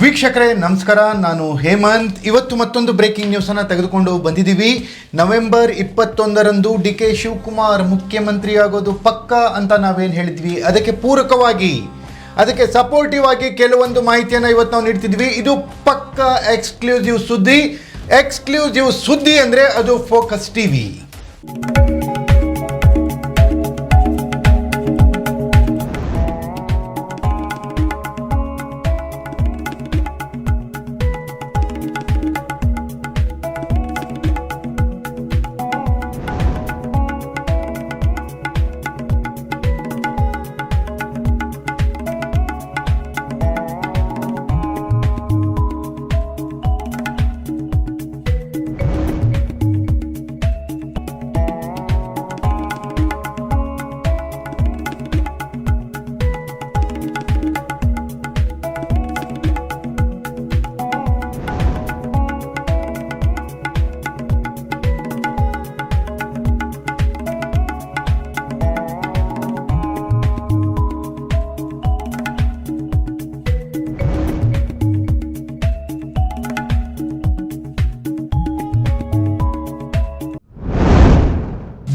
ವೀಕ್ಷಕರೇ, ನಮಸ್ಕಾರ. ನಾನು ಹೇಮಂತ್. ಇವತ್ತು ಮತ್ತೊಂದು ಬ್ರೇಕಿಂಗ್ ನ್ಯೂಸನ್ನು ತೆಗೆದುಕೊಂಡು ಬಂದಿದ್ದೀವಿ. ನವೆಂಬರ್ ಇಪ್ಪತ್ತೊಂದರಂದು ಡಿ ಕೆ ಶಿವಕುಮಾರ್ ಮುಖ್ಯಮಂತ್ರಿ ಆಗೋದು ಪಕ್ಕ ಅಂತ ನಾವೇನು ಹೇಳಿದ್ವಿ? ಅದಕ್ಕೆ ಪೂರಕವಾಗಿ, ಅದಕ್ಕೆ ಸಪೋರ್ಟಿವ್ ಆಗಿ ಕೆಲವೊಂದು ಮಾಹಿತಿಯನ್ನು ಇವತ್ತು ನಾವು ನೀಡ್ತಿದ್ವಿ. ಇದು ಪಕ್ಕ ಎಕ್ಸ್ಕ್ಲೂಸಿವ್ ಸುದ್ದಿ. ಎಕ್ಸ್ಕ್ಲೂಸಿವ್ ಸುದ್ದಿ ಅಂದರೆ ಅದು ಫೋಕಸ್ ಟಿವಿ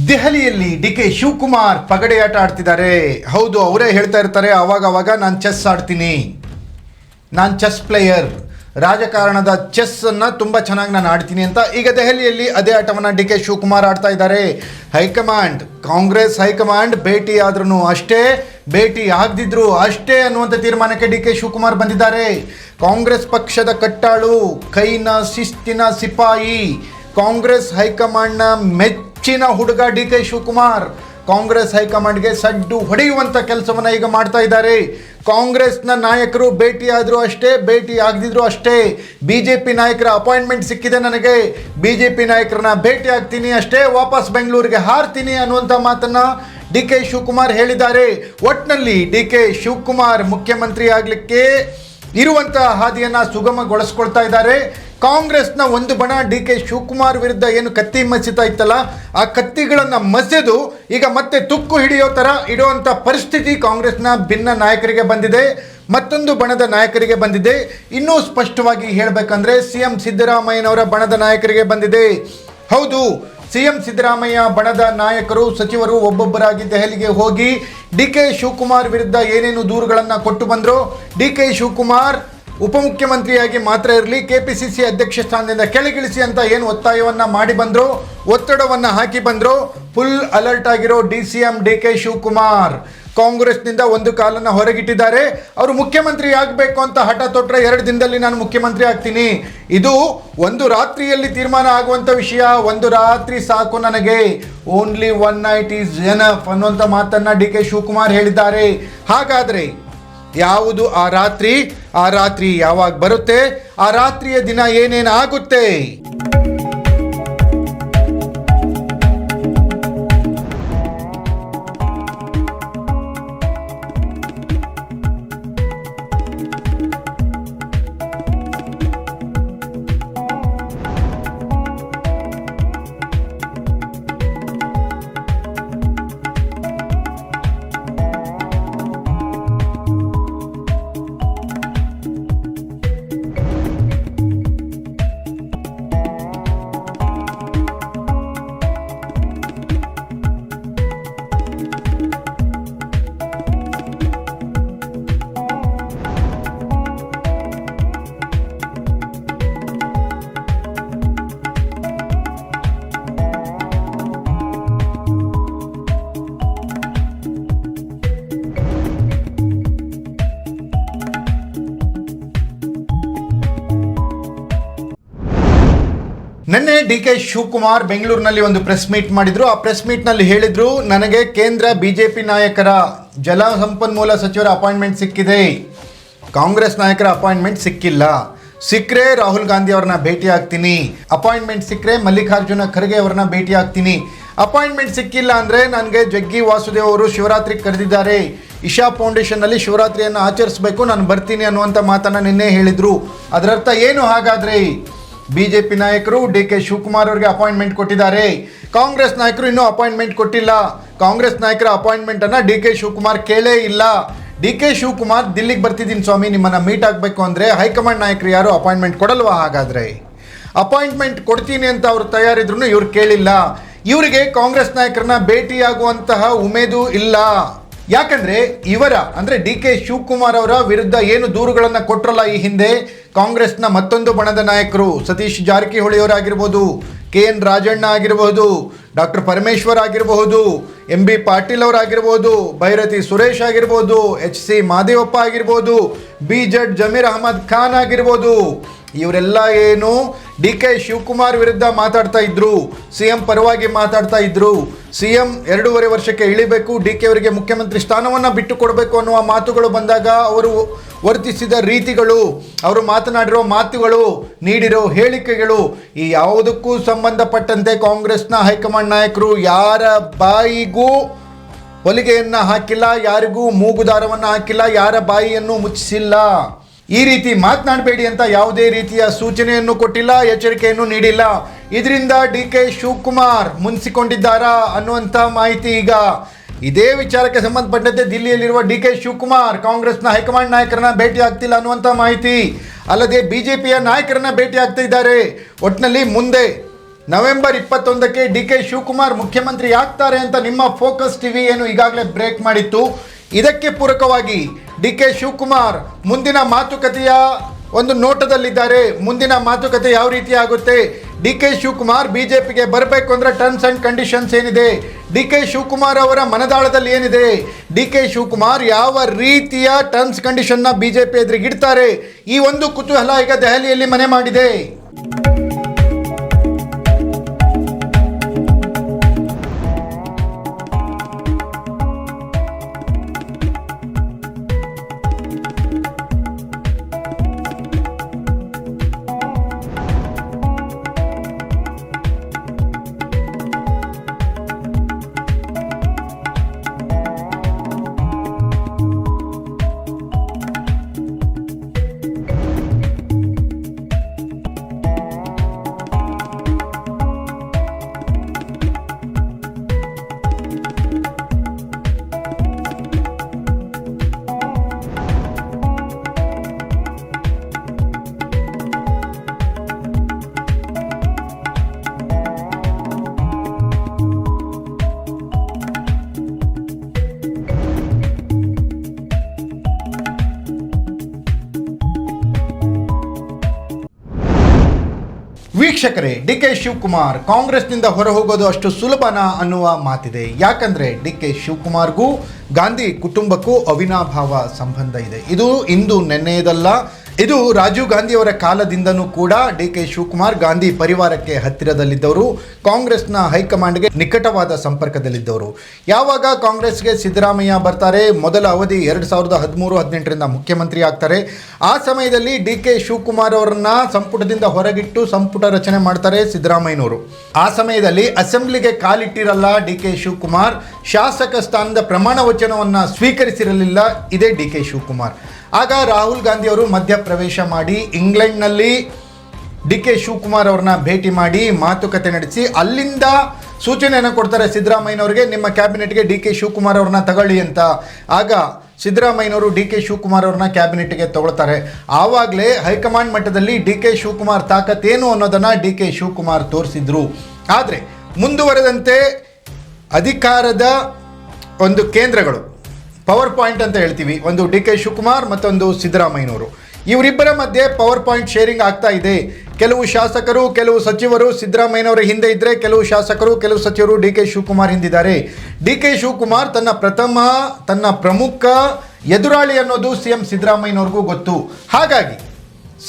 ದೆಹಲಿಯಲ್ಲಿ ಡಿ ಕೆ ಶಿವಕುಮಾರ್ ಆಟ ಆಡ್ತಿದ್ದಾರೆ. ಹೌದು, ಅವರೇ ಹೇಳ್ತಾ ಇರ್ತಾರೆ ಅವಾಗ ಅವಾಗ ನಾನು ಚೆಸ್ ಆಡ್ತೀನಿ. ನಾನು ಚೆಸ್ ಪ್ಲೇಯರ್. ರಾಜಕಾರಣದ ಚೆಸ್ ಅನ್ನ ತುಂಬ ಚೆನ್ನಾಗಿ ನಾನು ಆಡ್ತೀನಿ ಅಂತ ಈಗ ದೆಹಲಿಯಲ್ಲಿ ಅದೇ ಆಟವನ್ನು ಡಿ ಕೆ ಶಿವಕುಮಾರ್ ಆಡ್ತಾ ಇದ್ದಾರೆ. ಹೈಕಮಾಂಡ್, ಕಾಂಗ್ರೆಸ್ ಹೈಕಮಾಂಡ್ ಭೇಟಿ ಆದ್ರೂ ಅಷ್ಟೇ, ಭೇಟಿ ಆಗದಿದ್ರು ಅಷ್ಟೇ ಅನ್ನುವಂಥ ತೀರ್ಮಾನಕ್ಕೆ ಡಿ ಕೆ ಶಿವಕುಮಾರ್ ಬಂದಿದ್ದಾರೆ. ಕಾಂಗ್ರೆಸ್ ಪಕ್ಷದ ಕಟ್ಟಾಳು, ಕೈನ, ಶಿಸ್ತಿನ ಸಿಪಾಯಿ, ಕಾಂಗ್ರೆಸ್ ಹೈಕಮಾಂಡ್ನ ಮೆಚ್ಚಿನ ಹುಡುಗ ಡಿ ಕೆ ಶಿವಕುಮಾರ್ ಕಾಂಗ್ರೆಸ್ ಹೈಕಮಾಂಡ್ಗೆ ಸಡ್ಡು ಹೊಡೆಯುವಂಥ ಕೆಲಸವನ್ನ ಈಗ ಮಾಡ್ತಾ ಇದ್ದಾರೆ. ಕಾಂಗ್ರೆಸ್ನ ನಾಯಕರು ಭೇಟಿ ಅಷ್ಟೇ, ಭೇಟಿ ಆಗದಿದ್ರು ಅಷ್ಟೇ. ಬಿ ಜೆ ಪಿ ನಾಯಕರ ಅಪಾಯಿಂಟ್ಮೆಂಟ್ ಸಿಕ್ಕಿದೆ ನನಗೆ. ಬಿ ಜೆ ಪಿ ನಾಯಕರನ್ನ ಭೇಟಿ ಆಗ್ತೀನಿ ಅಷ್ಟೇ, ವಾಪಸ್ ಬೆಂಗಳೂರಿಗೆ ಹಾರ್ತೀನಿ ಅನ್ನುವಂಥ ಮಾತನ್ನು ಡಿ ಕೆ ಶಿವಕುಮಾರ್ ಹೇಳಿದ್ದಾರೆ. ಒಟ್ಟಿನಲ್ಲಿ ಡಿ ಕೆ ಶಿವಕುಮಾರ್ ಮುಖ್ಯಮಂತ್ರಿ ಆಗಲಿಕ್ಕೆ ಇರುವಂತಹ ಹಾದಿಯನ್ನು ಸುಗಮಗೊಳಿಸ್ಕೊಳ್ತಾ ಇದ್ದಾರೆ. ಕಾಂಗ್ರೆಸ್ನ ಒಂದು ಬಣ ಡಿ ಕೆ ಶಿವಕುಮಾರ್ ವಿರುದ್ಧ ಏನು ಕತ್ತಿ ಮಸಿತಾ ಇತ್ತಲ್ಲ, ಆ ಕತ್ತಿಗಳನ್ನು ಮಸೆದು ಈಗ ಮತ್ತೆ ತುಕ್ಕು ಹಿಡಿಯೋ ಥರ ಇಡುವಂಥ ಪರಿಸ್ಥಿತಿ ಕಾಂಗ್ರೆಸ್ನ ಭಿನ್ನ ನಾಯಕರಿಗೆ ಬಂದಿದೆ, ಮತ್ತೊಂದು ಬಣದ ನಾಯಕರಿಗೆ ಬಂದಿದೆ. ಇನ್ನೂ ಸ್ಪಷ್ಟವಾಗಿ ಹೇಳಬೇಕಂದ್ರೆ ಸಿ ಎಂ ಸಿದ್ದರಾಮಯ್ಯನವರ ಬಣದ ನಾಯಕರಿಗೆ ಬಂದಿದೆ. ಹೌದು, ಸಿ ಎಂ ಸಿದ್ದರಾಮಯ್ಯ ಬಣದ ನಾಯಕರು, ಸಚಿವರು ಒಬ್ಬೊಬ್ಬರಾಗಿ ದೆಹಲಿಗೆ ಹೋಗಿ ಡಿ ಕೆ ಶಿವಕುಮಾರ್ ವಿರುದ್ಧ ಏನೇನು ದೂರುಗಳನ್ನು ಕೊಟ್ಟು ಬಂದರು? ಡಿ ಕೆ ಶಿವಕುಮಾರ್ ಉಪಮುಖ್ಯಮಂತ್ರಿಯಾಗಿ ಮಾತ್ರ ಇರಲಿ ಕೆ ಪಿ ಸಿ ಸಿ ಅಧ್ಯಕ್ಷ ಸ್ಥಾನದಿಂದ ಕೆಳಗಿಳಿಸಿ ಅಂತ ಏನು ಒತ್ತಾಯವನ್ನು ಮಾಡಿ ಬಂದರು, ಒತ್ತಡವನ್ನು ಹಾಕಿ ಬಂದರು ಫುಲ್ ಅಲರ್ಟ್ ಆಗಿರೋ D C M, D K Shivakumar. ಕಾಂಗ್ರೆಸ್ನಿಂದ ಒಂದು ಕಾಲನ್ನು ಹೊರಗಿಟ್ಟಿದ್ದಾರೆ. ಅವರು ಮುಖ್ಯಮಂತ್ರಿ ಆಗಬೇಕು ಅಂತ ಹಠ ತೊಟ್ಟರೆ ಎರಡು ದಿನದಲ್ಲಿ ನಾನು ಮುಖ್ಯಮಂತ್ರಿ ಆಗ್ತೀನಿ. ಇದು ಒಂದು ರಾತ್ರಿಯಲ್ಲಿ ತೀರ್ಮಾನ ಆಗುವಂಥ ವಿಷಯ. ಒಂದು ರಾತ್ರಿ ಸಾಕು ನನಗೆ. Only one night is enough ಅನ್ನುವಂಥ ಮಾತನ್ನು ಡಿ ಕೆ ಶಿವಕುಮಾರ್ ಹೇಳಿದ್ದಾರೆ. ಹಾಗಾದರೆ ಯಾವುದು ಆ ರಾತ್ರಿ? ಆ ರಾತ್ರಿ ಯಾವಾಗ ಬರುತ್ತೆ? ಆ ರಾತ್ರಿಯ ದಿನ ಏನೇನು ನಿನ್ನೆ ಡಿ ಕೆ ಶಿವಕುಮಾರ್ ಬೆಂಗಳೂರಿನಲ್ಲಿ ಒಂದು ಪ್ರೆಸ್ ಮೀಟ್ ಮಾಡಿದ್ರು. ಆ ಪ್ರೆಸ್ ಮೀಟ್ನಲ್ಲಿ ಹೇಳಿದ್ರು, ನನಗೆ ಕೇಂದ್ರ ಬಿಜೆಪಿ ನಾಯಕರ ಜಲ ಸಂಪನ್ಮೂಲ ಸಚಿವರ ಅಪಾಯಿಂಟ್ಮೆಂಟ್ ಸಿಕ್ಕಿದೆ. ಕಾಂಗ್ರೆಸ್ ನಾಯಕರ ಅಪಾಯಿಂಟ್ಮೆಂಟ್ ಸಿಕ್ಕಿಲ್ಲ. ಸಿಕ್ಕರೆ ರಾಹುಲ್ ಗಾಂಧಿ ಅವ್ರನ್ನ ಭೇಟಿ ಆಗ್ತೀನಿ. ಅಪಾಯಿಂಟ್ಮೆಂಟ್ ಸಿಕ್ಕರೆ ಮಲ್ಲಿಕಾರ್ಜುನ ಖರ್ಗೆ ಅವ್ರನ್ನ ಭೇಟಿ ಆಗ್ತೀನಿ. ಅಪಾಯಿಂಟ್ಮೆಂಟ್ ಸಿಕ್ಕಿಲ್ಲ ಅಂದರೆ ನನಗೆ ಜಗ್ಗಿ ವಾಸುದೇವ್ ಅವರು ಶಿವರಾತ್ರಿ ಕರೆದಿದ್ದಾರೆ. ಇಶಾ ಫೌಂಡೇಶನ್ನಲ್ಲಿ ಶಿವರಾತ್ರಿಯನ್ನು ಆಚರಿಸಬೇಕು, ನಾನು ಬರ್ತೀನಿ ಅನ್ನುವಂಥ ಮಾತನ್ನು ನಿನ್ನೆ ಹೇಳಿದರು. ಅದರರ್ಥ ಏನು ಹಾಗಾದರೆ? ಬಿ ಜೆ ಪಿ ನಾಯಕರು ಡಿ ಕೆ ಶಿವಕುಮಾರ್ ಅವರಿಗೆ ಅಪಾಯಿಂಟ್ಮೆಂಟ್ ಕೊಟ್ಟಿದ್ದಾರೆ. ಕಾಂಗ್ರೆಸ್ ನಾಯಕರು ಇನ್ನೂ ಅಪಾಯಿಂಟ್ಮೆಂಟ್ ಕೊಟ್ಟಿಲ್ಲ. ಕಾಂಗ್ರೆಸ್ ನಾಯಕರ ಅಪಾಯಿಂಟ್ಮೆಂಟನ್ನು ಡಿ ಕೆ ಶಿವಕುಮಾರ್ ಕೇಳೇ ಇಲ್ಲ. ಡಿ ಕೆ ಶಿವಕುಮಾರ್ ದಿಲ್ಲಿಗೆ ಬರ್ತಿದ್ದೀನಿ ಸ್ವಾಮಿ, ನಿಮ್ಮನ್ನು ಮೀಟ್ ಆಗಬೇಕು ಅಂದರೆ ಹೈಕಮಾಂಡ್ ನಾಯಕರು ಯಾರು ಅಪಾಯಿಂಟ್ಮೆಂಟ್ ಕೊಡಲ್ವಾ ಹಾಗಾದರೆ? ಅಪಾಯಿಂಟ್ಮೆಂಟ್ ಕೊಡ್ತೀನಿ ಅಂತ ಅವರು ತಯಾರಿದ್ರು ಇವ್ರು ಕೇಳಿಲ್ಲ. ಇವರಿಗೆ ಕಾಂಗ್ರೆಸ್ ನಾಯಕರನ್ನ ಭೇಟಿಯಾಗುವಂತಹ ಉಮೇದು ಇಲ್ಲ. ಯಾಕಂದ್ರೆ ಇವರ, ಅಂದ್ರೆ ಡಿ ಕೆ ಶಿವಕುಮಾರ್ ಅವರ ವಿರುದ್ಧ ಏನು ದೂರುಗಳನ್ನು ಕೊಟ್ರಲ್ಲ ಈ ಹಿಂದೆ? ಕಾಂಗ್ರೆಸ್ನ ಮತ್ತೊಂದು ಬಣದ ನಾಯಕರು ಸತೀಶ್ ಜಾರಕಿಹೊಳಿಯವರಾಗಿರ್ಬೋದು ಕೆ ಎನ್ ರಾಜಣ್ಣ ಆಗಿರಬಹುದು ಡಾಕ್ಟರ್ ಪರಮೇಶ್ವರ್ ಆಗಿರಬಹುದು ಎಂ ಬಿ ಪಾಟೀಲ್ ಅವರಾಗಿರ್ಬೋದು, ಭೈರತಿ ಸುರೇಶ್ ಆಗಿರ್ಬೋದು ಎಚ್ ಸಿ ಮಾದೇವಪ್ಪ ಆಗಿರ್ಬೋದು ಬಿ ಜಡ್ ಜಮೀರ್ ಅಹಮದ್ ಖಾನ್ ಆಗಿರ್ಬೋದು. ಇವರೆಲ್ಲ ಏನು ಡಿ ಕೆ ಶಿವಕುಮಾರ್ ವಿರುದ್ಧ ಮಾತಾಡ್ತಾ ಇದ್ರು ಸಿ ಎಂ ಪರವಾಗಿ ಮಾತಾಡ್ತಾ ಇದ್ರು. ಸಿ ಎಂ ಎರಡೂವರೆ ವರ್ಷಕ್ಕೆ ಇಳಿಬೇಕು, ಡಿ ಕೆ ಅವರಿಗೆ ಮುಖ್ಯಮಂತ್ರಿ ಸ್ಥಾನವನ್ನು ಬಿಟ್ಟು ಕೊಡಬೇಕು ಅನ್ನುವ ಮಾತುಗಳು ಬಂದಾಗ ಅವರು ವರ್ತಿಸಿದ ರೀತಿಗಳು, ಅವರು ಮಾತನಾಡಿರೋ ಮಾತುಗಳು, ನೀಡಿರೋ ಹೇಳಿಕೆಗಳು, ಈ ಯಾವುದಕ್ಕೂ ಸಂಬಂಧಪಟ್ಟಂತೆ ಕಾಂಗ್ರೆಸ್ನ ಹೈಕಮಾಂಡ್ ನಾಯಕರು ಯಾರ ಬಾಯಿಗೂ ಹೊಲಿಗೆಯನ್ನು ಹಾಕಿಲ್ಲ, ಯಾರಿಗೂ ಮೂಗುದಾರವನ್ನು ಹಾಕಿಲ್ಲ, ಯಾರ ಬಾಯಿಯನ್ನು ಮುಚ್ಚಿಸಿಲ್ಲ. ಈ ರೀತಿ ಮಾತನಾಡಬೇಡಿ ಅಂತ ಯಾವುದೇ ರೀತಿಯ ಸೂಚನೆಯನ್ನು ಕೊಟ್ಟಿಲ್ಲ, ಎಚ್ಚರಿಕೆಯನ್ನು ನೀಡಿಲ್ಲ. ಇದರಿಂದ ಡಿ ಕೆ ಶಿವಕುಮಾರ್ ಮುನಿಸಿಕೊಂಡಿದ್ದಾರಾ ಅನ್ನುವಂಥ ಮಾಹಿತಿ ಈಗ. ಇದೇ ವಿಚಾರಕ್ಕೆ ಸಂಬಂಧಪಟ್ಟಂತೆ ದಿಲ್ಲಿಯಲ್ಲಿರುವ ಡಿ ಕೆ ಶಿವಕುಮಾರ್ ಕಾಂಗ್ರೆಸ್ನ ಹೈಕಮಾಂಡ್ ನಾಯಕರನ್ನ ಭೇಟಿ ಆಗ್ತಿಲ್ಲ ಅನ್ನುವಂಥ ಮಾಹಿತಿ. ಅಲ್ಲದೆ ಬಿಜೆಪಿಯ ನಾಯಕರನ್ನ ಭೇಟಿ ಆಗ್ತಾ ಇದ್ದಾರೆ ಒಟ್ಟಿನಲ್ಲಿ ಮುಂದೆ ನವೆಂಬರ್ ಇಪ್ಪತ್ತೊಂದಕ್ಕೆ ಡಿ ಕೆ ಶಿವಕುಮಾರ್ ಮುಖ್ಯಮಂತ್ರಿ ಆಗ್ತಾರೆ ಅಂತ ನಿಮ್ಮ ಫೋಕಸ್ ಟಿವಿ ಏನು ಈಗಾಗಲೇ ಬ್ರೇಕ್ ಮಾಡಿತ್ತು. ಇದಕ್ಕೆ ಪೂರಕವಾಗಿ ಡಿ ಕೆ ಶಿವಕುಮಾರ್ ಮುಂದಿನ ಮಾತುಕತೆಯ ಒಂದು ನೋಟದಲ್ಲಿದ್ದಾರೆ. ಮುಂದಿನ ಮಾತುಕತೆ ಯಾವ ರೀತಿ ಆಗುತ್ತೆ? ಡಿ ಕೆ ಶಿವಕುಮಾರ್ ಬಿಜೆಪಿಗೆ ಬರಬೇಕು ಅಂದ್ರೆ ಟರ್ಮ್ಸ್ ಆ್ಯಂಡ್ ಕಂಡೀಷನ್ಸ್ ಏನಿದೆ? ಡಿ ಕೆ ಶಿವಕುಮಾರ್ ಅವರ ಮನದಾಳದಲ್ಲಿ ಏನಿದೆ? ಡಿ ಕೆ ಶಿವಕುಮಾರ್ ಯಾವ ರೀತಿಯ ಟರ್ಮ್ಸ್ ಕಂಡೀಷನ್ನ ಬಿ ಜೆ ಪಿ ಎದುರಿಗಿಡ್ತಾರೆ ಈ ಒಂದು ಕುತೂಹಲ ಈಗ ದೆಹಲಿಯಲ್ಲಿ ಮನೆ ಮಾಡಿದೆ. ವೀಕ್ಷಕರೇ, ಡಿ ಕೆ ಶಿವಕುಮಾರ್ ಕಾಂಗ್ರೆಸ್ನಿಂದ ಹೊರಹೋಗೋದು ಅಷ್ಟು ಸುಲಭನಾ ಅನ್ನುವ ಮಾತಿದೆ. ಯಾಕಂದ್ರೆ ಡಿ ಕೆ ಶಿವಕುಮಾರ್ಗೂ, ಗಾಂಧಿ ಕುಟುಂಬಕ್ಕೂ ಅವಿನಾಭಾವ ಸಂಬಂಧ ಇದೆ. ಇದು ಇಂದು ನೆನ್ನೆಯದಲ್ಲ ಇದು ರಾಜೀವ್ ಗಾಂಧಿಯವರ ಕಾಲದಿಂದನೂ ಕೂಡ ಡಿ ಕೆ ಶಿವಕುಮಾರ್ ಗಾಂಧಿ ಪರಿವಾರಕ್ಕೆ ಹತ್ತಿರದಲ್ಲಿದ್ದವರು. ಕಾಂಗ್ರೆಸ್ನ ಹೈಕಮಾಂಡ್ಗೆ ನಿಕಟವಾದ ಸಂಪರ್ಕದಲ್ಲಿದ್ದವರು. ಯಾವಾಗ ಕಾಂಗ್ರೆಸ್ಗೆ ಸಿದ್ದರಾಮಯ್ಯ ಬರ್ತಾರೆ? ಮೊದಲ ಅವಧಿ ಎರಡು ಸಾವಿರದ ಹದಿಮೂರು ಹದಿನೆಂಟರಿಂದ ಮುಖ್ಯಮಂತ್ರಿ ಆಗ್ತಾರೆ. ಆ ಸಮಯದಲ್ಲಿ ಡಿ ಕೆ ಶಿವಕುಮಾರ್ ಅವರನ್ನ ಸಂಪುಟದಿಂದ ಹೊರಗಿಟ್ಟು ಸಂಪುಟ ರಚನೆ ಮಾಡ್ತಾರೆ ಸಿದ್ದರಾಮಯ್ಯನವರು. ಆ ಸಮಯದಲ್ಲಿ ಅಸೆಂಬ್ಲಿಗೆ ಕಾಲಿಟ್ಟಿರಲ್ಲ ಡಿ ಕೆ ಶಿವಕುಮಾರ್. ಶಾಸಕ ಸ್ಥಾನದ ಪ್ರಮಾಣ ವಚನವನ್ನು ಸ್ವೀಕರಿಸಿರಲಿಲ್ಲ. ಇದೇ ಡಿ ಕೆ ಶಿವಕುಮಾರ್. ಆಗ ರಾಹುಲ್ ಗಾಂಧಿ ಅವರು ಮಧ್ಯಪ್ರವೇಶ ಮಾಡಿ ಇಂಗ್ಲೆಂಡ್ನಲ್ಲಿ ಡಿ ಕೆ ಶಿವಕುಮಾರ್ ಅವ್ರನ್ನ ಭೇಟಿ ಮಾಡಿ ಮಾತುಕತೆ ನಡೆಸಿ, ಅಲ್ಲಿಂದ ಸೂಚನೆಯನ್ನು ಕೊಡ್ತಾರೆ ಸಿದ್ದರಾಮಯ್ಯನವರಿಗೆ, ನಿಮ್ಮ ಕ್ಯಾಬಿನೆಟ್ಗೆ ಡಿ ಕೆ ಶಿವಕುಮಾರ್ ಅವ್ರನ್ನ ತಗೊಳ್ಳಿ ಅಂತ. ಆಗ ಸಿದ್ದರಾಮಯ್ಯನವರು ಡಿ ಕೆ ಶಿವಕುಮಾರ್ ಅವ್ರನ್ನ ಕ್ಯಾಬಿನೆಟ್ಗೆ ತಗೊಳ್ತಾರೆ. ಆವಾಗಲೇ ಹೈಕಮಾಂಡ್ ಮಟ್ಟದಲ್ಲಿ ಡಿ ಕೆ ಶಿವಕುಮಾರ್ ತಾಕತ್ತೇನು ಅನ್ನೋದನ್ನು ಡಿ ಕೆ ಶಿವಕುಮಾರ್ ತೋರಿಸಿದ್ರು. ಆದರೆ ಮುಂದುವರೆದಂತೆ ಅಧಿಕಾರದ ಒಂದು ಕೇಂದ್ರಗಳು ಪವರ್ ಪಾಯಿಂಟ್ ಅಂತ ಹೇಳ್ತೀವಿ. ಒಂದು ಡಿ ಕೆ ಶಿವಕುಮಾರ್ ಮತ್ತೊಂದು ಸಿದ್ದರಾಮಯ್ಯನವರು. ಇವರಿಬ್ಬರ ಮಧ್ಯೆ ಪವರ್ ಪಾಯಿಂಟ್ ಶೇರಿಂಗ್ ಆಗ್ತಾ ಇದೆ. ಕೆಲವು ಶಾಸಕರು, ಕೆಲವು ಸಚಿವರು ಸಿದ್ದರಾಮಯ್ಯನವರ ಹಿಂದೆ ಇದ್ದರೆ ಕೆಲವು ಶಾಸಕರು, ಕೆಲವು ಸಚಿವರು ಡಿ ಕೆ ಶಿವಕುಮಾರ್ ಹಿಂದಿದ್ದಾರೆ. ಡಿ ಕೆ ಶಿವಕುಮಾರ್ ತನ್ನ ಪ್ರಥಮ, ತನ್ನ ಪ್ರಮುಖ ಎದುರಾಳಿ ಅನ್ನೋದು ಸಿ ಎಂ ಸಿದ್ದರಾಮಯ್ಯನವ್ರಿಗೂ ಗೊತ್ತು. ಹಾಗಾಗಿ,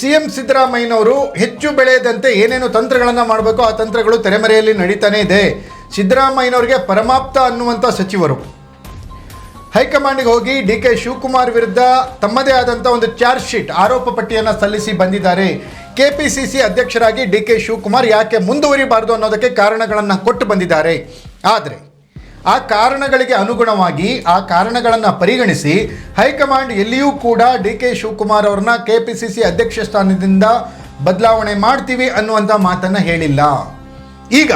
ಸಿ ಎಂ ಸಿದ್ದರಾಮಯ್ಯನವರು ಹೆಚ್ಚು ಬೆಳೆಯದಂತೆ ಏನೇನು ತಂತ್ರಗಳನ್ನು ಮಾಡಬೇಕು ಆ ತಂತ್ರಗಳು ತೆರೆಮರೆಯಲ್ಲಿ ನಡೀತಾನೇ ಇದೆ. ಸಿದ್ದರಾಮಯ್ಯನವರಿಗೆ ಪರಮಾಪ್ತ ಅನ್ನುವಂಥ ಸಚಿವರು. ಹೈಕಮಾಂಡ್ಗೆ ಹೋಗಿ ಡಿ ಕೆ ಶಿವಕುಮಾರ್ ವಿರುದ್ಧ ತಮ್ಮದೇ ಆದಂಥ ಒಂದು ಚಾರ್ಜ್ ಶೀಟ್ ಆರೋಪ ಪಟ್ಟಿಯನ್ನು ಸಲ್ಲಿಸಿ ಬಂದಿದ್ದಾರೆ. ಕೆ ಪಿ ಸಿ ಸಿ ಅಧ್ಯಕ್ಷರಾಗಿ ಡಿ ಕೆ ಶಿವಕುಮಾರ್ ಯಾಕೆ ಮುಂದುವರಿಬಾರದು ಅನ್ನೋದಕ್ಕೆ ಕಾರಣಗಳನ್ನು ಕೊಟ್ಟು ಬಂದಿದ್ದಾರೆ. ಆದರೆ ಆ ಕಾರಣಗಳಿಗೆ ಅನುಗುಣವಾಗಿ ಆ ಕಾರಣಗಳನ್ನು ಪರಿಗಣಿಸಿ ಹೈಕಮಾಂಡ್ ಎಲ್ಲಿಯೂ ಕೂಡ ಡಿ ಕೆ ಶಿವಕುಮಾರ್ ಅವ್ರನ್ನ ಕೆ ಪಿ ಸಿ ಸಿ ಅಧ್ಯಕ್ಷ ಸ್ಥಾನದಿಂದ ಬದಲಾವಣೆ ಮಾಡ್ತೀವಿ ಅನ್ನುವಂಥ ಮಾತನ್ನು ಹೇಳಿಲ್ಲ. ಈಗ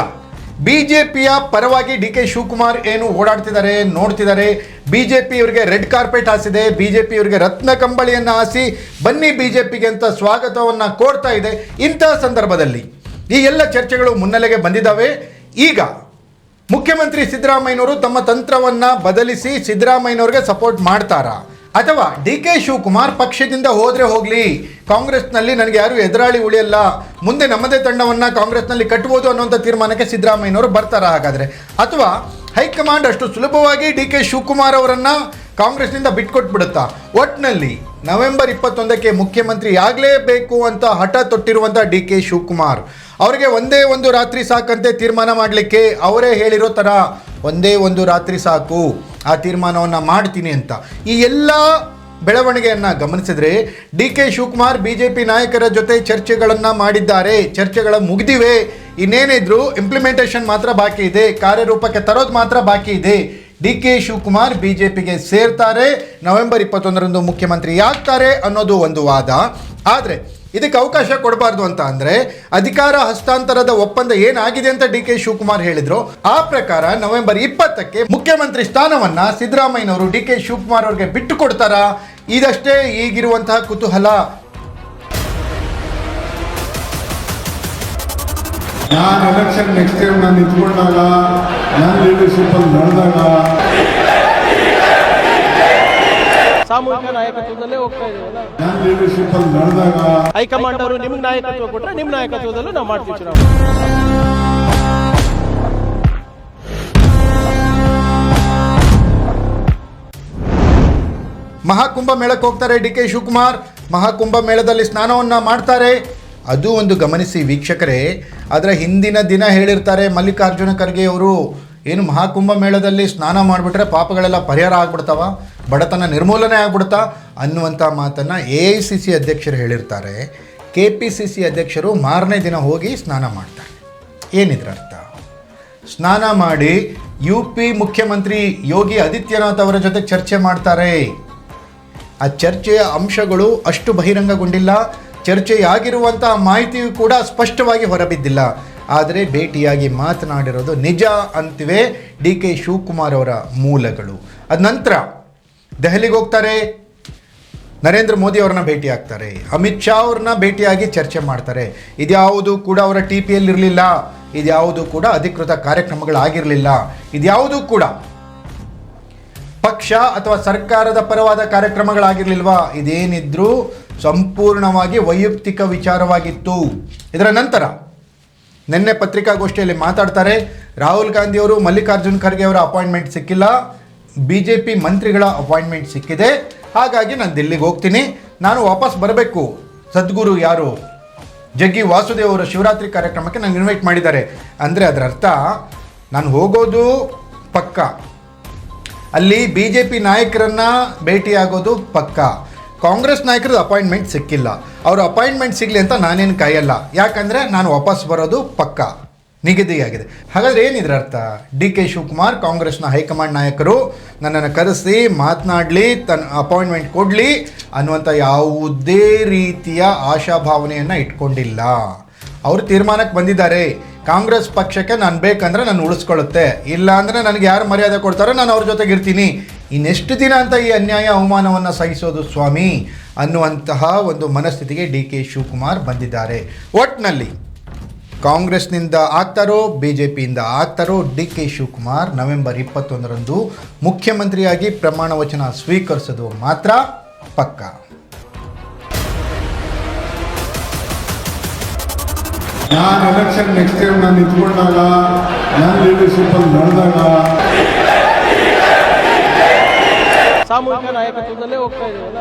ಬಿಜೆಪಿಯ ಪರವಾಗಿ ಡಿ ಕೆ ಶಿವಕುಮಾರ್ ಏನು ಓಡಾಡ್ತಿದ್ದಾರೆ, ನೋಡ್ತಿದ್ದಾರೆ. ಬಿಜೆಪಿ ಇವರಿಗೆ ರೆಡ್ ಕಾರ್ಪೆಟ್ ಹಾಸಿದೆ. ಬಿಜೆಪಿ ಇವರಿಗೆ ರತ್ನ ಕಂಬಳಿಯನ್ನು ಹಾಸಿ ಬನ್ನಿ ಬಿಜೆಪಿಗೆ ಅಂತ ಸ್ವಾಗತವನ್ನು ಕೋರ್ತಾ ಇದೆ ಇಂತಹ ಸಂದರ್ಭದಲ್ಲಿ. ಈ ಎಲ್ಲ ಚರ್ಚೆಗಳು ಮುನ್ನೆಲೆಗೆ ಬಂದಿದ್ದಾವೆ. ಈಗ ಮುಖ್ಯಮಂತ್ರಿ ಸಿದ್ದರಾಮಯ್ಯನವರು ತಮ್ಮ ತಂತ್ರವನ್ನು ಬದಲಿಸಿ ಸಿದ್ದರಾಮಯ್ಯನವ್ರಿಗೆ ಸಪೋರ್ಟ್ ಮಾಡ್ತಾರಾ? ಅಥವಾ ಡಿ ಕೆ ಶಿವಕುಮಾರ್ ಪಕ್ಷದಿಂದ ಹೋದರೆ ಹೋಗಲಿ. ಕಾಂಗ್ರೆಸ್ನಲ್ಲಿ ನನಗೆ ಯಾರು ಎದುರಾಳಿ ಉಳಿಯಲ್ಲ. ಮುಂದೆ ನಮ್ಮದೇ ತಂಡವನ್ನು ಕಾಂಗ್ರೆಸ್ನಲ್ಲಿ ಕಟ್ಬೋದು ಅನ್ನುವಂಥ ತೀರ್ಮಾನಕ್ಕೆ ಸಿದ್ದರಾಮಯ್ಯನವರು ಬರ್ತಾರ ಹಾಗಾದ್ರೆ. ಅಥವಾ ಹೈಕಮಾಂಡ್ ಅಷ್ಟು ಸುಲಭವಾಗಿ ಡಿ ಕೆ ಶಿವಕುಮಾರ್ ಅವರನ್ನು ಕಾಂಗ್ರೆಸ್ನಿಂದ ಬಿಟ್ಕೊಟ್ಬಿಡುತ್ತಾ? ಒಟ್ನಲ್ಲಿ ನವೆಂಬರ್ ಇಪ್ಪತ್ತೊಂದಕ್ಕೆ ಮುಖ್ಯಮಂತ್ರಿ ಆಗಲೇಬೇಕು ಅಂತ ಹಠ ತೊಟ್ಟಿರುವಂಥ ಡಿ ಕೆ ಶಿವಕುಮಾರ್. ಅವರಿಗೆ ಒಂದೇ ಒಂದು ರಾತ್ರಿ ಸಾಕಂತೆ ತೀರ್ಮಾನ ಮಾಡಲಿಕ್ಕೆ ಅವರೇ ಹೇಳಿರೋ ಥರ ಒಂದೇ ಒಂದು ರಾತ್ರಿ ಸಾಕು, ಆ ತೀರ್ಮಾನವನ್ನು ಮಾಡ್ತೀನಿ ಅಂತ. ಈ ಎಲ್ಲ ಬೆಳವಣಿಗೆಯನ್ನು ಗಮನಿಸಿದರೆ D K Shivakumar B J P ನಾಯಕರ ಜೊತೆ ಚರ್ಚೆಗಳನ್ನು ಮಾಡಿದ್ದಾರೆ. ಚರ್ಚೆಗಳು ಮುಗಿದಿವೆ. ಇನ್ನೇನಿದ್ರು ಇಂಪ್ಲಿಮೆಂಟೇಷನ್ ಮಾತ್ರ ಬಾಕಿ ಇದೆ. ಕಾರ್ಯರೂಪಕ್ಕೆ ತರೋದು ಮಾತ್ರ ಬಾಕಿ ಇದೆ. D K Shivakumar B J ಪಿಗೆ ಸೇರ್ತಾರೆ. ನವೆಂಬರ್ ಇಪ್ಪತ್ತೊಂದರಂದು ಮುಖ್ಯಮಂತ್ರಿ ಆಗ್ತಾರೆ ಅನ್ನೋದು ಒಂದು ವಾದ. ಆದರೆ ಇದಕ್ಕೆ ಅವಕಾಶ ಕೊಡಬಾರ್ದು ಅಂತ ಅಂದ್ರೆ ಅಧಿಕಾರ ಹಸ್ತಾಂತರದ ಒಪ್ಪಂದ ಏನಾಗಿದೆ ಅಂತ ಡಿ ಕೆ ಶಿವಕುಮಾರ್ ಹೇಳಿದ್ರು. ಆ ಪ್ರಕಾರ ನವೆಂಬರ್ ಇಪ್ಪತ್ತಕ್ಕೆ ಮುಖ್ಯಮಂತ್ರಿ ಸ್ಥಾನವನ್ನ ಸಿದ್ದರಾಮಯ್ಯನವರು ಡಿ ಕೆ ಶಿವಕುಮಾರ್ ಅವರಿಗೆ ಬಿಟ್ಟು ಕೊಡ್ತಾರಾ? ಇದಷ್ಟೇ ಈಗಿರುವಂತಹ ಕುತೂಹಲ. ನಾನು ಎಲೆಕ್ಷನ್ ನೆಕ್ಸ್ಟ್ ಟೈಮ್ ನಾನು ನಿಂತ್ಕೊಂಡಾಗ ನನ್ನ ಲೀಡರ್ಶಿಪ್ಪಲ್ಲಿ ನಡೆದಾಗ ಸಾಮೂಹಿಕ ನಾಯಕತ್ವದಲ್ಲೇ ಹೋಗ್ತಾ ಇದೀವಲ್ಲ ಹೈಕಮಾಂಡ್ ಅವರು ನಿಮ್ಗೆ ನಾಯಕತ್ವ ಕೊಟ್ರೆ ನಿಮ್ ನಾಯಕತ್ವದಲ್ಲೂ ನಾವು ಮಾಡ್ತೀವಿ ಚುನಾವಣೆ. ಮಹಾಕುಂಭ ಮೇಳಕ್ಕೆ ಹೋಗ್ತಾರೆ ಡಿ ಕೆ ಶಿವಕುಮಾರ್. ಮಹಾಕುಂಭ ಮೇಳದಲ್ಲಿ ಸ್ನಾನವನ್ನ ಮಾಡ್ತಾರೆ. ಅದು ಒಂದು ಗಮನಿಸಿ ವೀಕ್ಷಕರೇ ಅದರ ಹಿಂದಿನ ದಿನ ಹೇಳಿರ್ತಾರೆ ಮಲ್ಲಿಕಾರ್ಜುನ ಖರ್ಗೆ ಅವರು. ಏನು ಮಹಾಕುಂಭ ಮೇಳದಲ್ಲಿ ಸ್ನಾನ ಮಾಡಿಬಿಟ್ರೆ ಪಾಪಗಳೆಲ್ಲ ಪರಿಹಾರ ಆಗ್ಬಿಡ್ತಾವ? ಬಡತನ ನಿರ್ಮೂಲನೆ ಆಗ್ಬಿಡ್ತಾ ಅನ್ನುವಂಥ ಮಾತನ್ನು ಎ ಐ ಸಿ ಸಿ ಅಧ್ಯಕ್ಷರು ಹೇಳಿರ್ತಾರೆ. ಕೆ ಪಿ ಸಿ ಸಿ ಅಧ್ಯಕ್ಷರು ಮಾರನೇ ದಿನ ಹೋಗಿ ಸ್ನಾನ ಮಾಡ್ತಾರೆ. ಏನಿದ್ರ ಅರ್ಥ? ಸ್ನಾನ ಮಾಡಿ ಯು ಪಿ ಮುಖ್ಯಮಂತ್ರಿ ಯೋಗಿ ಆದಿತ್ಯನಾಥ್ ಅವರ ಜೊತೆ ಚರ್ಚೆ ಮಾಡ್ತಾರೆ. ಆ ಚರ್ಚೆಯ ಅಂಶಗಳು ಅಷ್ಟು ಬಹಿರಂಗಗೊಂಡಿಲ್ಲ. ಚರ್ಚೆಯಾಗಿರುವಂಥ ಮಾಹಿತಿಯು ಕೂಡ ಸ್ಪಷ್ಟವಾಗಿ ಹೊರಬಿದ್ದಿಲ್ಲ. ಆದರೆ ಭೇಟಿಯಾಗಿ ಮಾತನಾಡಿರೋದು ನಿಜ ಅಂತಿವೆ ಡಿ ಕೆ ಶಿವಕುಮಾರ್ ಅವರ ಮೂಲಗಳು. ಅದ ನಂತರ ದೆಹಲಿಗೆ ಹೋಗ್ತಾರೆ. ನರೇಂದ್ರ ಮೋದಿ ಅವ್ರನ್ನ ಭೇಟಿ ಆಗ್ತಾರೆ. ಅಮಿತ್ ಶಾ ಅವ್ರನ್ನ ಭೇಟಿಯಾಗಿ ಚರ್ಚೆ ಮಾಡ್ತಾರೆ. ಇದ್ಯಾವುದು ಕೂಡ ಅವರ ಟಿ ಪಿಯಲ್ಲಿ ಇರಲಿಲ್ಲ. ಇದ್ಯಾವುದು ಕೂಡ ಅಧಿಕೃತ ಕಾರ್ಯಕ್ರಮಗಳಾಗಿರಲಿಲ್ಲ ಇದ್ಯಾವುದು ಕೂಡ ಪಕ್ಷ ಅಥವಾ ಸರ್ಕಾರದ ಪರವಾದ ಕಾರ್ಯಕ್ರಮಗಳಾಗಿರ್ಲಿಲ್ವಾ? ಇದೇನಿದ್ರೂ ಸಂಪೂರ್ಣವಾಗಿ ವೈಯಕ್ತಿಕ ವಿಚಾರವಾಗಿತ್ತು. ಇದರ ನಂತರ ನಿನ್ನೆ ಪತ್ರಿಕಾಗೋಷ್ಠಿಯಲ್ಲಿ ಮಾತಾಡ್ತಾರೆ. ರಾಹುಲ್ ಗಾಂಧಿಯವರು ಮಲ್ಲಿಕಾರ್ಜುನ್ ಖರ್ಗೆ ಅವರ ಅಪಾಯಿಂಟ್ಮೆಂಟ್ ಸಿಕ್ಕಿಲ್ಲ. ಬಿ ಜೆ ಪಿ ಮಂತ್ರಿಗಳ ಅಪಾಯಿಂಟ್ಮೆಂಟ್ ಸಿಕ್ಕಿದೆ. ಹಾಗಾಗಿ ನಾನು ದಿಲ್ಲಿಗೆ ಹೋಗ್ತೀನಿ. ನಾನು ವಾಪಸ್ ಬರಬೇಕು. ಸದ್ಗುರು ಯಾರು? ಜಗ್ಗಿ ವಾಸುದೇವ್ ಅವರ ಶಿವರಾತ್ರಿ ಕಾರ್ಯಕ್ರಮಕ್ಕೆ ನಂಗೆ ಇನ್ವೈಟ್ ಮಾಡಿದ್ದಾರೆ. ಅಂದರೆ ಅದರ ಅರ್ಥ, ನಾನು ಹೋಗೋದು ಪಕ್ಕ. ಅಲ್ಲಿ ಬಿ ಜೆ ಪಿ ನಾಯಕರನ್ನು ಭೇಟಿಯಾಗೋದು ಪಕ್ಕ. ಕಾಂಗ್ರೆಸ್ ನಾಯಕರದ್ದು ಅಪಾಯಿಂಟ್ಮೆಂಟ್ ಸಿಕ್ಕಿಲ್ಲ. ಅವ್ರ ಅಪಾಯಿಂಟ್ಮೆಂಟ್ ಸಿಗಲಿ ಅಂತ ನಾನೇನು ಕಾಯಲ್ಲ. ಯಾಕಂದರೆ ನಾನು ವಾಪಸ್ ಬರೋದು ಪಕ್ಕ. ನಿಗದಿಯಾಗಿದೆ. ಹಾಗಾದ್ರೆ ಏನಿದ್ರ ಅರ್ಥ? ಡಿ ಕೆ ಶಿವಕುಮಾರ್, ಕಾಂಗ್ರೆಸ್ನ ಹೈಕಮಾಂಡ್ ನಾಯಕರು ನನ್ನನ್ನು ಕರೆಸಿ, ಮಾತನಾಡಲಿ ತನ್ನ ಅಪಾಯಿಂಟ್ಮೆಂಟ್ ಕೊಡಲಿ ಅನ್ನುವಂಥ ಯಾವುದೇ ರೀತಿಯ ಆಶಾಭಾವನೆಯನ್ನು ಇಟ್ಕೊಂಡಿಲ್ಲ. ಅವರು ತೀರ್ಮಾನಕ್ಕೆ ಬಂದಿದ್ದಾರೆ. ಕಾಂಗ್ರೆಸ್ ಪಕ್ಷಕ್ಕೆ ನಾನು ಬೇಕಂದ್ರೆ ನಾನು ಉಳಿಸ್ಕೊಳ್ಳುತ್ತೆ. ಇಲ್ಲ ಅಂದರೆ ನನಗೆ ಯಾರು ಮರ್ಯಾದೆ ಕೊಡ್ತಾರೋ ನಾನು ಅವ್ರ ಜೊತೆಗೆ ಇರ್ತೀನಿ ಇನ್ನೆಷ್ಟು ದಿನ ಅಂತ ಈ ಅನ್ಯಾಯ ಅವಮಾನವನ್ನು ಸಹಿಸೋದು ಸ್ವಾಮಿ ಅನ್ನುವಂತಹ ಒಂದು ಮನಸ್ಥಿತಿಗೆ ಡಿ ಕೆ ಶಿವಕುಮಾರ್ ಬಂದಿದ್ದಾರೆ. ಒಟ್ನಲ್ಲಿ ಕಾಂಗ್ರೆಸ್ನಿಂದ ಆಗ್ತಾರೋ ಬಿ ಜೆ ಪಿಯಿಂದ ಆಗ್ತಾರೋ ಡಿ ಕೆ ಶಿವಕುಮಾರ್ ನವೆಂಬರ್ ಇಪ್ಪತ್ತೊಂದರಂದು ಮುಖ್ಯಮಂತ್ರಿಯಾಗಿ ಪ್ರಮಾಣ ವಚನ ಸ್ವೀಕರಿಸೋದು ಮಾತ್ರ ಪಕ್ಕ. ನಾನು ಎಲೆಕ್ಷನ್ ನೆಕ್ಸ್ಟ್ ಟೈಮ್ ನಾನು ನಿಂತ್ಕೊಂಡಾಗ ನಾನು ಲೀಡರ್ಶಿಪ್ ಅಲ್ಲಿ ನಡೆದಾಗ ಸಾಮೂಹಿಕ ನಾಯಕತ್ವದಲ್ಲೇ ಹೋಗ್ತಾ ಇದೀವಲ್ಲ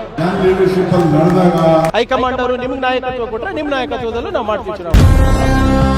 ಹೈಕಮಾಂಡ್ ಅವರು ನಿಮ್ಗೆ ನಾಯಕತ್ವ ಕೊಟ್ರೆ ನಿಮ್ ನಾಯಕತ್ವದಲ್ಲೂ ನಾವು ಮಾಡ್ತೀವಿ ಚುನಾವಣೆ.